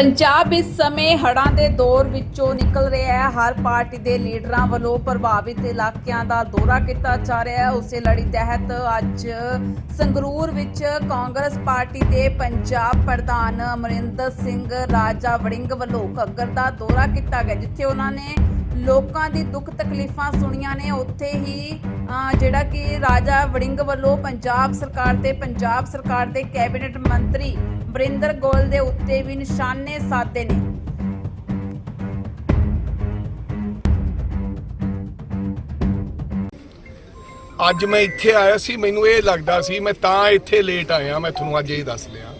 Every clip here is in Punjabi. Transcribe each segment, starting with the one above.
ਪੰਜਾਬ ਇਸ ਸਮੇਂ ਹੜ੍ਹਾਂ ਦੇ ਦੌਰ ਵਿੱਚੋਂ ਨਿਕਲ ਰਿਹਾ ਹੈ। ਹਰ ਪਾਰਟੀ ਦੇ ਲੀਡਰਾਂ ਵੱਲੋਂ ਪ੍ਰਭਾਵਿਤ ਇਲਾਕਿਆਂ ਦਾ ਦੌਰਾ ਕੀਤਾ ਜਾ ਰਿਹਾ ਹੈ। ਉਸੇ ਲੜੀ ਤਹਿਤ ਅੱਜ ਸੰਗਰੂਰ ਵਿੱਚ ਕਾਂਗਰਸ ਪਾਰਟੀ ਦੇ ਪੰਜਾਬ ਪ੍ਰਧਾਨ ਅਮਰਿੰਦਰ ਸਿੰਘ ਰਾਜਾ ਵੜਿੰਗ ਵੱਲੋਂ ਘੱਗਰ ਦਾ ਦੌਰਾ ਕੀਤਾ ਗਿਆ, ਜਿੱਥੇ ਉਹਨਾਂ ਨੇ ਲੋਕਾਂ ਦੀ ਦੁੱਖ ਤਕਲੀਫਾਂ ਸੁਣੀਆਂ ਨੇ। ਉੱਥੇ ਹੀ ਜਿਹੜਾ ਕਿ ਰਾਜਾ ਵੜਿੰਗ ਵੱਲੋਂ ਪੰਜਾਬ ਸਰਕਾਰ ਤੇ, ਪੰਜਾਬ ਸਰਕਾਰ ਦੇ ਕੈਬਨਿਟ ਮੰਤਰੀ ਵਰਿੰਦਰ ਗੋਲ ਦੇ ਉੱਤੇ ਵੀ ਨਿਸ਼ਾਨੇ ਸਾਧੇ ਨੇ। ਅੱਜ ਮੈਂ ਇੱਥੇ ਆਇਆ ਸੀ, ਮੈਨੂੰ ਇਹ ਲੱਗਦਾ ਸੀ, ਮੈਂ ਤਾਂ ਇੱਥੇ ਲੇਟ ਆਇਆ, ਮੈਂ ਤੁਹਾਨੂੰ ਅੱਜ ਇਹ ਦੱਸ ਲਿਆ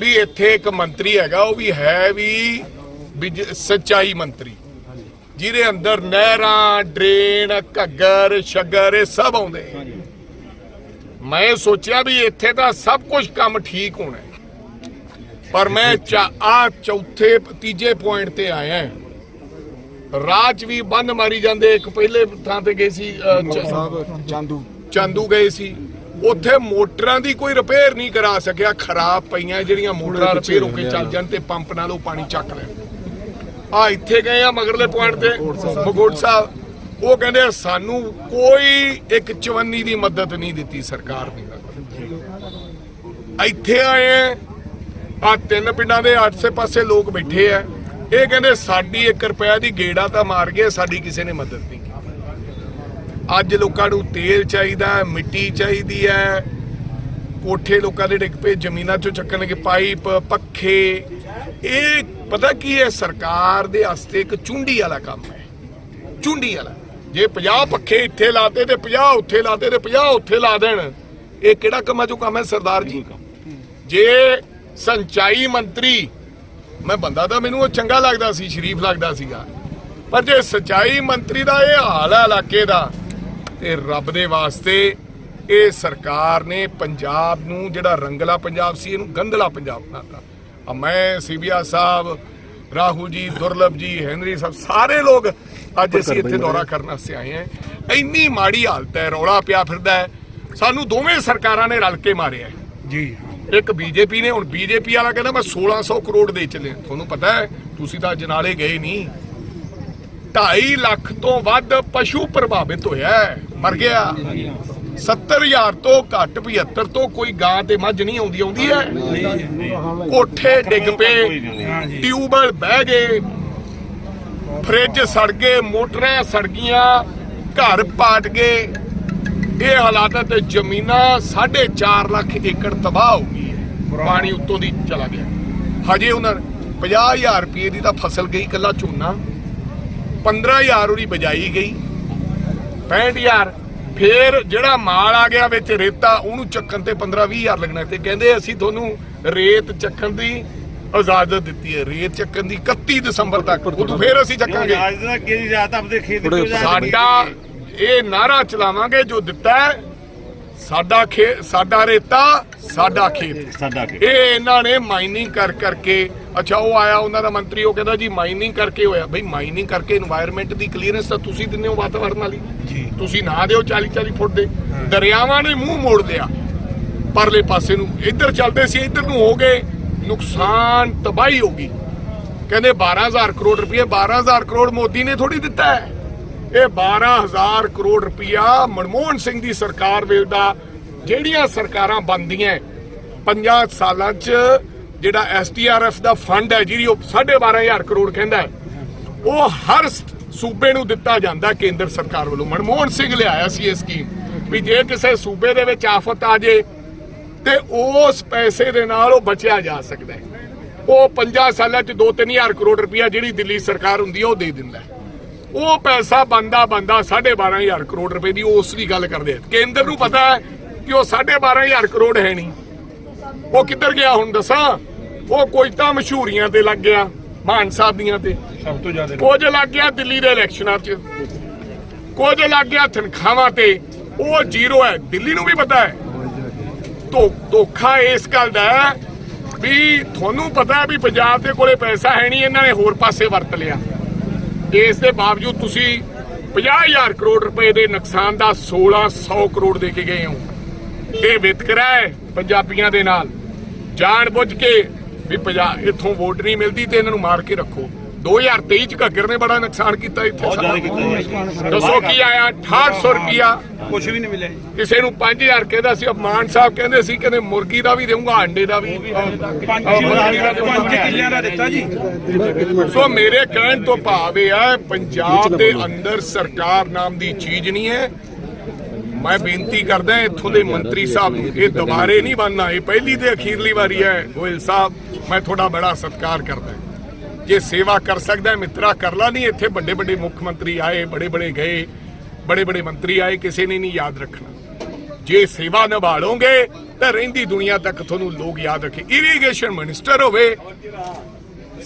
ਵੀ ਇੱਥੇ ਇੱਕ ਮੰਤਰੀ ਹੈਗਾ, ਉਹ ਵੀ ਹੈ ਵੀ ਸੱਚਾਈ ਮੰਤਰੀ। ਜਿਹਦੇ ਅੰਦਰ ਨਹਿਰਾਂ ਡਰੇਨ ਘੱਗਰ ਸ਼ੱਗਰ ਇਹ ਸਭ ਆਉਂਦੇ। ਮੈਂ ਸੋਚਿਆ ਵੀ ਇੱਥੇ ਤਾਂ ਸਭ ਕੁਝ ਕੰਮ ਠੀਕ ਹੋਣਾ। ਪਰ ਮੈਂ ਆ ਚੌਥੇ ਤੀਜੇ ਪੁਆਇੰਟ ਤੇ ਆਇਆ ਰਾਜ ਵੀ ਬੰਦ ਮਾਰੀ ਜਾਂਦੇ ਇੱਕ ਪਹਿਲੇ ਥਾਂ ਤੇ ਗਏ ਸੀ ਚਾਂਦੂ। ਚਾਂਦੂ ਗਏ ਸੀ। ਉੱਥੇ ਮੋਟਰਾਂ ਦੀ ਕੋਈ ਰਿਪੇਅਰ ਨਹੀਂ ਕਰਾ ਸਕਿਆ। ਖਰਾਬ ਪਈਆਂ ਜਿਹੜੀਆਂ ਮੋਟਰਾਂ ਰਿਪੇਅਰ ਹੋ ਕੇ ਚੱਲ ਜਾਣ ਤੇ ਪੰਪ ਨਾਲ ਉਹ ਪਾਣੀ ਚੱਕ ਲੈਣ ਆ ਇੱਥੇ ਗਏ ਆ ਮਗਰਲੇ ਪੁਆਇੰਟ ਤੇ ਮਗੋੜ ਸਾਹਿਬ। ਉਹ ਕਹਿੰਦੇ ਸਾਨੂੰ ਕੋਈ ਇੱਕ ਚਵੰਨੀ ਦੀ ਮਦਦ ਨਹੀਂ ਦਿੱਤੀ ਸਰਕਾਰ ਨੇ। ਇੱਥੇ ਆਏ ਆ ਤਿੰਨ ਪਿੰਡਾਂ ਦੇ ਆਸੇ ਪਾਸੇ ਲੋਕ ਬੈਠੇ ਆ। ਇਹ ਕਹਿੰਦੇ, ਸਾਡੀ 1 ਰੁਪਿਆ ਦੀ ਗੇੜਾ ਤਾਂ ਮਾਰ ਗਏ, ਸਾਡੀ ਕਿਸੇ ਨੇ ਮਦਦ ਨਹੀਂ ਕੀਤੀ। ਅੱਜ ਲੋਕਾਂ ਨੂੰ ਤੇਲ ਚਾਹੀਦਾ, ਮਿੱਟੀ ਚਾਹੀਦੀ ਹੈ। ਕੋਠੇ ਲੋਕਾਂ ਦੇ ਡਿੱਗ ਪਏ, ਜ਼ਮੀਨਾਂ ਚੋਂ ਚੱਕਣਗੇ, ਪਾਈਪ, ਪੱਖੇ। ਇਹ ਪਤਾ ਕੀ ਹੈ? ਸਰਕਾਰ ਦੇ ਵਾਸਤੇ ਇੱਕ ਚੁੰਡੀ ਵਾਲਾ ਕੰਮ ਹੈ। ਚੁੰਡੀ ਵਾਲਾ। ਜੇ 50 ਪੱਖੇ ਇੱਥੇ ਲਾਤੇ ਤੇ 50 ਉੱਥੇ ਲਾਤੇ ਤੇ 50 ਉੱਥੇ ਲਾ ਦੇਣ, ਇਹ ਕਿਹੜਾ ਕੰਮਾਂ ਚੋਂ ਕੰਮ ਹੈ ਸਰਦਾਰ ਜੀ। ਜੇ ਸੰਚਾਈ ਮੰਤਰੀ, ਮੈਂ ਬੰਦਾ ਤਾਂ ਮੈਨੂੰ ਉਹ ਚੰਗਾ ਲੱਗਦਾ ਸੀ, ਸ਼ਰੀਫ ਲੱਗਦਾ ਸੀਗਾ। ਪਰ ਜੇ ਸਚਾਈ ਮੰਤਰੀ ਦਾ ਇਹ ਹਾਲ ਹੈ ਇਲਾਕੇ ਦਾ, ਤੇ ਰੱਬ ਦੇ ਵਾਸਤੇ ਇਹ ਸਰਕਾਰ ਨੇ ਪੰਜਾਬ ਨੂੰ ਜਿਹੜਾ ਰੰਗਲਾ ਪੰਜਾਬ ਸੀ, ਇਹਨੂੰ ਗੰਧਲਾ ਪੰਜਾਬ ਬਣਾਤਾ। ਆ ਮੈਂ ਸੀਬੀਆ ਸਾਹਿਬ ਰਾਹੁਲ ਜੀ ਦੁਰਲਭ ਜੀ ਹੈਨਰੀ ਸਾਹਿਬ ਸਾਰੇ ਲੋਕ ਅੱਜ ਅਸੀਂ ਇੱਥੇ ਦੌਰਾ ਕਰਨ ਵਾਸਤੇ ਆਏ ਹਾਂ ਇੰਨੀ ਮਾੜੀ ਹਾਲਤ ਹੈ ਰੌਲਾ ਪਿਆ ਫਿਰਦਾ ਹੈ ਸਾਨੂੰ ਦੋਵੇਂ ਸਰਕਾਰਾਂ ਨੇ ਰਲ ਕੇ ਮਾਰਿਆ ਜੀ ਇੱਕ ਬੀਜੇਪੀ ਨੇ ਹੁਣ ਬੀਜੇਪੀ ਵਾਲਾ ਕਹਿੰਦਾ ਮੈਂ 1600 ਕਰੋੜ ਦੇ ਚੱਲੇ ਤੁਹਾਨੂੰ ਪਤਾ ਹੈ ਤੁਸੀਂ ਤਾਂ ਜਨਾਲੇ ਗਏ ਨਹੀਂ 2.5 ਲੱਖ ਤੋਂ ਵੱਧ ਪਸ਼ੂ ਪ੍ਰਭਾਵਿਤ ਹੋਇਆ ਮਰ ਗਿਆ 70000 ਤੋਂ ਘੱਟ 75 ਤੋਂ ਕੋਈ ਗਾਂ ਤੇ ਮੱਝ ਨਹੀਂ ਆਉਂਦੀ ਆਉਂਦੀ ਹੈ? ਕੋਠੇ ਡਿੱਗ ਪਏ ਟਿਊਬਲ ਬਹਿ ਗਏ, ਫ੍ਰਿਜ ਸੜ ਗਏ, ਮੋਟਰਾਂ ਸੜ ਗਈਆਂ, ਘਰ ਪਾਟ ਗਏ। ਇਹ ਹਾਲਾਤਾਂ ਤੇ ਜ਼ਮੀਨਾਂ 4.5 ਲੱਖ ਏਕੜ ਤਬਾਹ ਹੋ ਗਈ ਹੈ। ਪਾਣੀ ਉੱਤੋਂ ਦੀ ਚਲਾ ਗਿਆ। ਹਜੇ ਉਹਨਾਂ 50000 ਰੁਪਏ ਦੀ ਤਾਂ ਫਸਲ ਗਈ ਕੱਲਾ ਝੋਨਾ। 15000 ਉਹਦੀ ਬਜਾਈ ਗਈ। 65000 ਫੇਰ ਜਿਹੜਾ ਮਾਲ ਆ ਗਿਆ ਵਿੱਚ ਰੇਤਾ ਉਹਨੂੰ ਚੱਕਣ ਤੇ 15 20000 ਲੱਗਣਾ ਤੇ ਕਹਿੰਦੇ ਅਸੀਂ ਤੁਹਾਨੂੰ ਰੇਤ ਚੱਕਣ ਦੀ ਇਜਾਜ਼ਤ ਦਿੱਤੀ ਹੈ। ਰੇਤ ਚੱਕਣ ਦੀ 31 ਦਸੰਬਰ ਤੱਕ ਉਦੋਂ ਫੇਰ ਅਸੀਂ ਚੱਕਾਂਗੇ। ਆਪਦੇ ਖੇਤ ਸਾਡਾ ਇਹ ਨਾਰਾ ਚਲਾਵਾਂਗੇ ਜੋ ਦਿੱਤਾ ਹੈ। ਸਾਡਾ ਖੇ ਸਾਡਾ ਰੇਤਾ ਸਾਡਾ ਖੇਤ। ਸਾਡਾ ਖੇਤ। ਇਹ ਇਹਨਾਂ ਨੇ ਮਾਈਨਿੰਗ ਕਰ ਕਰਕੇ ਅੱਛਾ ਉਹ ਆਇਆ ਉਹਨਾਂ ਦਾ ਮੰਤਰੀ ਉਹ ਕਹਿੰਦਾ ਜੀ ਮਾਈਨਿੰਗ ਕਰਕੇ ਹੋਇਆ। ਬਈ ਮਾਈਨਿੰਗ ਕਰਕੇ এনवायरमेंट ਦੀ ਕਲੀਅਰੈਂਸ ਤਾਂ ਤੁਸੀਂ ਦਿੰਦੇ ਹੋ ਵਾਤਾਵਰਨ ਵਾਲੀ। ਜੀ। ਤੁਸੀਂ ਨਾ ਦਿਓ 40 40 ਫੁੱਟ ਦੇ। ਦਰਿਆਵਾਂ ਨੇ ਮੂੰਹ ਮੋੜ ਲਿਆ ਪਰਲੇ ਪਾਸੇ ਨੂੰ। ਇੱਧਰ ਚੱਲਦੇ ਸੀ ਇੱਧਰ ਨੂੰ ਹੋ ਗਏ। ਨੁਕਸਾਨ ਤਬਾਹੀ ਹੋ ਗਈ। ਕਹਿੰਦੇ 12000 ਕਰੋੜ ਰੁਪਏ 12000 ਕਰੋੜ ਮੋਦੀ ਨੇ ਥੋੜੀ ਦਿੱਤਾ ਹੈ। ਇਹ 12000 ਕਰੋੜ ਰੁਪਇਆ ਮਨਮੋਹਨ ਸਿੰਘ ਦੀ ਸਰਕਾਰ ਵੇਲ ਦਾ ਜਿਹੜੀਆਂ ਸਰਕਾਰਾਂ ਬੰਦੀਆਂ 50 ਸਾਲਾਂ 'ਚ ਜਿਹੜਾ ਐਸਟੀਆਰਐਫ ਦਾ ਫੰਡ ਹੈ ਜਿਹੜੀ ਉਹ 12500 ਕਰੋੜ ਕਹਿੰਦਾ ਉਹ ਹਰ ਸੂਬੇ ਨੂੰ ਦਿੱਤਾ ਜਾਂਦਾ ਕੇਂਦਰ ਸਰਕਾਰ ਵੱਲੋਂ। ਮਨਮੋਹਨ ਸਿੰਘ ਲਿਆਇਆ ਸੀ ਇਹ ਸਕੀਮ ਵੀ ਜੇ ਕਿਸੇ ਸੂਬੇ ਦੇ ਵਿੱਚ ਆਫਤ ਆ ਜੇ ਤੇ ਉਸ ਪੈਸੇ ਦੇ ਨਾਲ ਉਹ ਬਚਿਆ ਜਾ ਸਕਦਾ ਹੈ। ਉਹ 50 ਸਾਲਾਂ 'ਚ 2-3000 ਕਰੋੜ ਰੁਪਇਆ ਜਿਹੜੀ ਦਿੱਲੀ ਸਰਕਾਰ ਹੁੰਦੀ ਹੈ ਉਹ ਦੇ ਦਿੰਦਾ ਉਹ ਪੈਸਾ ਬੰਦਾ ਬੰਦਾ 12500 ਕਰੋੜ ਰੁਪਏ ਦੀ ਉਸ ਦੀ ਗੱਲ ਕਰਦੇ ਆ। ਕੇਂਦਰ ਨੂੰ ਪਤਾ ਹੈ ਕਿ ਉਹ 12500 ਕਰੋੜ ਹੈ ਨਹੀਂ। ਉਹ ਕਿੱਧਰ ਗਿਆ ਹੁਣ ਦੱਸਾਂ? ਉਹ ਕੋਈ ਤਾਂ ਮਸ਼ਹੂਰੀਆਂ ਤੇ ਲੱਗ ਗਿਆ ਮਾਨ ਸਾਹਿਬ ਦੀਆਂ ਤੇ। ਸਭ ਤੋਂ ਜ਼ਿਆਦਾ ਕੁਝ ਲੱਗ ਗਿਆ ਦਿੱਲੀ ਦੇ ਇਲੈਕਸ਼ਨਾਂ 'ਚ। ਕੁਝ ਲੱਗ ਗਿਆ ਤਨਖਾਹਾਂ ਤੇ। ਉਹ ਜ਼ੀਰੋ ਹੈ ਦਿੱਲੀ ਨੂੰ ਵੀ ਪਤਾ ਹੈ। ਧੋ ਧੋਖਾ ਇਸ ਗੱਲ ਦਾ ਵੀ ਤੁਹਾਨੂੰ ਪਤਾ ਹੈ ਵੀ ਪੰਜਾਬ ਦੇ ਕੋਲੇ ਪੈਸਾ ਹੈ ਨਹੀਂ ਇਹਨਾਂ ਨੇ ਹੋਰ ਪਾਸੇ ਵਰਤ ਲਿਆ। ਇਸ ਦੇ ਬਾਵਜੂਦ ਤੁਸੀਂ 50000 ਕਰੋੜ ਰੁਪਏ ਦੇ ਨੁਕਸਾਨ ਦਾ 1600 ਕਰੋੜ ਦੇ ਕੇ ਗਏ ਹੋ। ਇਹ ਵਿਤਕਰਾ ਹੈ ਪੰਜਾਬੀਆਂ ਦੇ ਨਾਲ। ਜਾਣ ਬੁੱਝ ਕੇ ਵੀ ਪੰਜਾਬ ਇੱਥੋਂ ਵੋਟ ਨਹੀਂ ਮਿਲਦੀ ਤੇ ਇਹਨਾਂ ਨੂੰ ਮਾਰ ਕੇ ਰੱਖੋ। 2023 ਚ ਘੱਗਰ ਨੇ ਬੜਾ ਨੁਕਸਾਨ ਕੀਤਾ ਇੱਥੇ। ਬਹੁਤ ਜ਼ਿਆਦਾ ਸਾਡਾ। ਦੱਸੋ ਕੀ ਆਇਆ? 6800 ਰੁਪਿਆ ਕੁਝ ਵੀ ਨਹੀਂ ਮਿਲਿਆ ਕਿਸੇ ਨੂੰ 5000 ਕਹਿੰਦਾ ਸੀ ਮਾਨ ਸਾਹਿਬ ਕਹਿੰਦੇ ਸੀ ਕਹਿੰਦੇ ਮੁਰਗੀ ਦਾ ਵੀ ਦੇਊਂਗਾ ਅੰਡੇ ਦਾ ਵੀ। ਪੰਜ ਕਿੱਲਿਆਂ ਦਾ ਦਿੱਤਾ ਜੀ। ਸੋ ਮੇਰੇ ਕਹਿਣ ਤੋਂ ਭਾਵ ਇਹ ਹੈ ਪੰਜਾਬ ਦੇ ਅੰਦਰ ਸਰਕਾਰ ਨਾਮ ਦੀ ਚੀਜ਼ ਨਹੀਂ ਹੈ। ਮੈਂ ਬੇਨਤੀ ਕਰਦਾ ਇੱਥੋਂ ਦੇ ਮੰਤਰੀ ਸਾਹਿਬ ਨੂੰ ਇਹ ਦੁਬਾਰੇ ਨਹੀਂ ਬਣਨਾ। ਇਹ ਪਹਿਲੀ ਤੇ ਅਖੀਰਲੀ ਵਾਰੀ ਹੈ ਗੋਇਲ ਸਾਹਿਬ ਮੈਂ ਤੁਹਾਡਾ ਬੜਾ ਸਤਿਕਾਰ ਕਰਦਾ ਜੇ ਸੇਵਾ ਕਰ ਸਕਦਾ ਹੈ, ਮਿੱਤਰਾ ਕਰ ਲਾ ਨਹੀਂ ਇੱਥੇ ਵੱਡੇ ਵੱਡੇ ਮੁੱਖ ਮੰਤਰੀ ਆਏ ਬੜੇ ਬੜੇ ਗਏ ਬੜੇ ਬੜੇ ਮੰਤਰੀ ਆਏ ਕਿਸੇ ਨੇ ਨਹੀਂ ਯਾਦ ਰੱਖਣਾ। ਜੇ ਸੇਵਾ ਨਿਭਾਲੋਗੇ ਤਾਂ ਰਹਿੰਦੀ ਦੁਨੀਆ ਤੱਕ ਤੁਹਾਨੂੰ ਲੋਕ ਯਾਦ ਰੱਖੇ। ਇਰੀਗੇਸ਼ਨ ਮਿਨਿਸਟਰ ਹੋਵੇ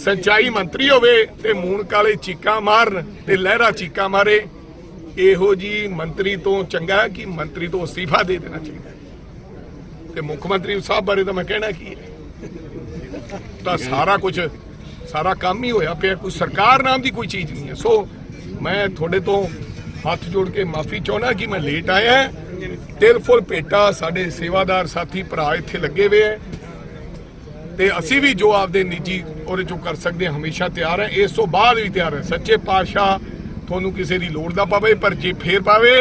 ਸਿੰਚਾਈ ਮੰਤਰੀ ਹੋਵੇ ਤੇ ਮੂਣ ਕਾਲੇ ਚੀਕਾਂ ਮਾਰਨ ਤੇ ਲਹਿਰਾ ਚੀਕਾਂ ਮਾਰੇ ਇਹੋ ਜੀ ਮੰਤਰੀ ਤੋਂ ਚੰਗਾ ਕਿ ਮੰਤਰੀ ਤੋਂ ਅਸਤੀਫਾ ਦੇ ਦੇਣਾ ਚਾਹੀਦਾ ਤੇ ਮੁੱਖ ਮੰਤਰੀ ਸਾਹਿਬ ਬਾਰੇ ਤਾਂ ਮੈਂ ਕਹਿਣਾ ਕੀ ਹੈ? ਤਾਂ ਸਾਰਾ ਕੁਝ, ਸਾਰਾ ਕੰਮ ਹੀ ਹੋਇਆ ਪਿਆ, ਕੋਈ ਸਰਕਾਰ ਨਾਮ ਦੀ ਕੋਈ ਚੀਜ਼ ਨਹੀਂ ਹੈ। ਸੋ ਮੈਂ ਤੁਹਾਡੇ ਤੋਂ ਹੱਥ ਜੋੜ ਕੇ ਮਾਫੀ ਚਾਹੁੰਦਾ ਕਿ ਮੈਂ ਲੇਟ ਆਇਆ ਹਾਂ। ਤਿਲ ਫੁੱਲ ਭੇਟਾ ਸਾਡੇ ਸੇਵਾਦਾਰ ਸਾਥੀ ਭਰਾ ਇੱਥੇ ਲੱਗੇ ਹੋਏ ਹੈ। ਤੇ ਅਸੀਂ ਵੀ ਜੋ ਆਪਦੇ ਨਿੱਜੀ ਉਹਦੇ ਚੋਂ ਕਰ ਸਕਦੇ ਹਾਂ, ਹਮੇਸ਼ਾ ਤਿਆਰ ਹੈ। ਇਸ ਤੋਂ ਬਾਅਦ ਵੀ ਤਿਆਰ ਹੈ। ਸੱਚੇ ਪਾਤਸ਼ਾਹ ਤੁਹਾਨੂੰ ਕਿਸੇ ਦੀ ਲੋੜ ਨਾ ਪਵੇ ਪਰ ਜੇ ਫੇਰ ਪਾਵੇ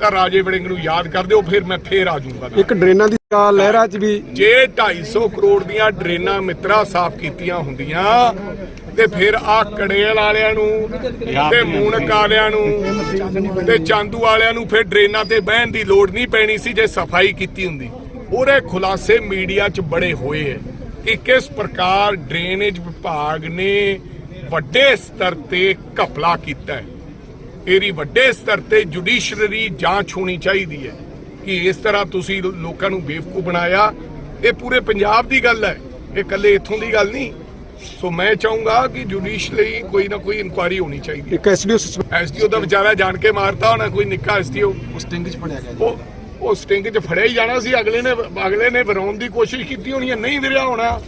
ਤਾਂ ਰਾਜੇ ਵੜਿੰਗ ਨੂੰ ਯਾਦ ਕਰ ਦਿਓ ਫਿਰ ਮੈਂ ਫੇਰ ਆ ਜਾਊਂਗਾ। ਇੱਕ ਡਰੇਨਾਂ ਦੀ ਲਹਿਰਾ ਚ ਵੀ ਜੇ 250 ਕਰੋੜ ਦੀਆਂ ਡਰੇਨਾਂ ਮਿੱਤਰਾ ਸਾਫ਼ ਕੀਤੀਆਂ ਹੁੰਦੀਆਂ ਤੇ ਫਿਰ ਆ ਕੜੇਲ ਵਾਲਿਆਂ ਨੂੰ ਤੇ ਮੂਨਕ ਵਾਲਿਆਂ ਨੂੰ ਤੇ ਚਾਂਦੂ ਵਾਲਿਆਂ ਨੂੰ ਫਿਰ ਡਰੇਨਾਂ ਤੇ ਬਹਿਣ ਦੀ ਲੋੜ ਨਹੀਂ ਪੈਣੀ ਸੀ ਜੇ ਸਫ਼ਾਈ ਕੀਤੀ ਹੁੰਦੀ ਉਹਦੇ ਖੁਲਾਸੇ ਮੀਡੀਆ 'ਚ ਬੜੇ ਹੋਏ ਹੈ ਕਿ ਕਿਸ ਪ੍ਰਕਾਰ ਡਰੇਨੇਜ ਵਿਭਾਗ ਨੇ ਵੱਡੇ ਸਤਰ ਤੇ ਘਪਲਾ ਕੀਤਾ ਹੈ ਇਹਦੀ ਵੱਡੇ ਸਤਰ ਤੇ ਜੁਡੀਸ਼ਰੀ ਜਾਂਚ ਹੋਣੀ ਚਾਹੀਦੀ ਹੈ ਕਿ ਇਸ ਤਰ੍ਹਾਂ ਤੁਸੀਂ ਲੋਕਾਂ ਨੂੰ ਬੇਵਕੂਫ ਬਣਾਇਆ। ਇਹ ਪੂਰੇ ਪੰਜਾਬ ਦੀ ਗੱਲ ਹੈ। ਇਹ ਇਕੱਲੇ ਇੱਥੋਂ ਦੀ ਗੱਲ ਨਹੀਂ। ਸੋ ਮੈਂ ਚਾਹੂੰਗਾ ਕਿ ਜੁਡੀਸ਼ਰੀ ਕੋਈ ਨਾ ਕੋਈ ਇਨਕੁਆਇਰੀ ਹੋਣੀ ਚਾਹੀਦੀ ਹੈ। ਇੱਕ ਐਸਡੀਓ ਐਸਡੀਓ ਦਾ ਵਿਚਾਰਾ ਜਾਣ ਕੇ ਮਾਰਤਾ ਹੋਣਾ ਕੋਈ ਨਿੱਕਾ ਐਸਡੀਓ। ਸਟਿੰਗ ਚ ਫੜਿਆ ਗਿਆ ਉਹ ਉਹ ਸਟਿੰਗ 'ਚ ਫੜਿਆ ਹੀ ਜਾਣਾ ਸੀ। ਅਗਲੇ ਨੇ ਅਗਲੇ ਨੇ ਵਰਾਉਣ ਦੀ ਕੋਸ਼ਿਸ਼ ਕੀਤੀ ਹੋਣੀ ਹੈ। ਨਹੀਂ ਵਿਰਿਆ ਹੋਣਾ।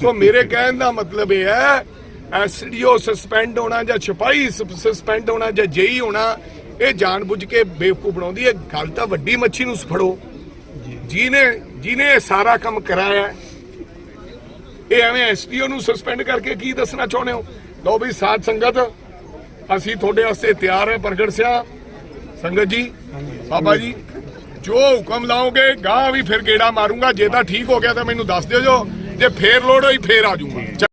ਸੋ ਮੇਰੇ ਕਹਿਣ ਦਾ ਮਤਲਬ ਇਹ ਹੈ ਐਸਡੀਓ ਸਸਪੈਂਡ ਹੋਣਾ ਜਾਂ ਸਿਪਾਹੀ ਸਸਪੈਂਡ ਹੋਣਾ ਜਾਂ ਜੇਈ ਹੋਣਾ ਇਹ ਜਾਣਬੁੱਝ ਕੇ ਬੇਵਕੂਫ ਬਣਾਉਂਦੀ ਹੈ। ਗੱਲ ਤਾਂ ਵੱਡੀ ਮੱਛੀ ਨੂੰ ਫੜੋ। ਜਿਹਨੇ ਜਿਹਨੇ ਇਹ ਸਾਰਾ ਕੰਮ ਕਰਾਇਆ ਇਹ ਐਵੇਂ ਐਸਡੀਓ ਨੂੰ ਸਸਪੈਂਡ ਕਰਕੇ ਕੀ ਦੱਸਣਾ ਚਾਹੁੰਦੇ ਹੋ? ਲਓ ਵੀ ਸਾਧ ਸੰਗਤ ਅਸੀਂ ਤੁਹਾਡੇ ਵਾਸਤੇ ਤਿਆਰ ਹੈ ਪ੍ਰਗਟ ਸਿਆ। ਸੰਗਤ ਜੀ ਬਾਬਾ ਜੀ ਜੋ ਹੁਕਮ ਲਾਓਗੇ ਗਾਂ ਵੀ ਫਿਰ ਗੇੜਾ ਮਾਰੂੰਗਾ। ਜੇ ਤਾਂ ਠੀਕ ਹੋ ਗਿਆ ਤਾਂ ਮੈਨੂੰ ਦੱਸ ਦਿਓ ਜੋ। ਜੇ ਫੇਰ ਲੋੜ ਹੋਈ ਫੇਰ ਆ ਜਾਊਂਗਾ।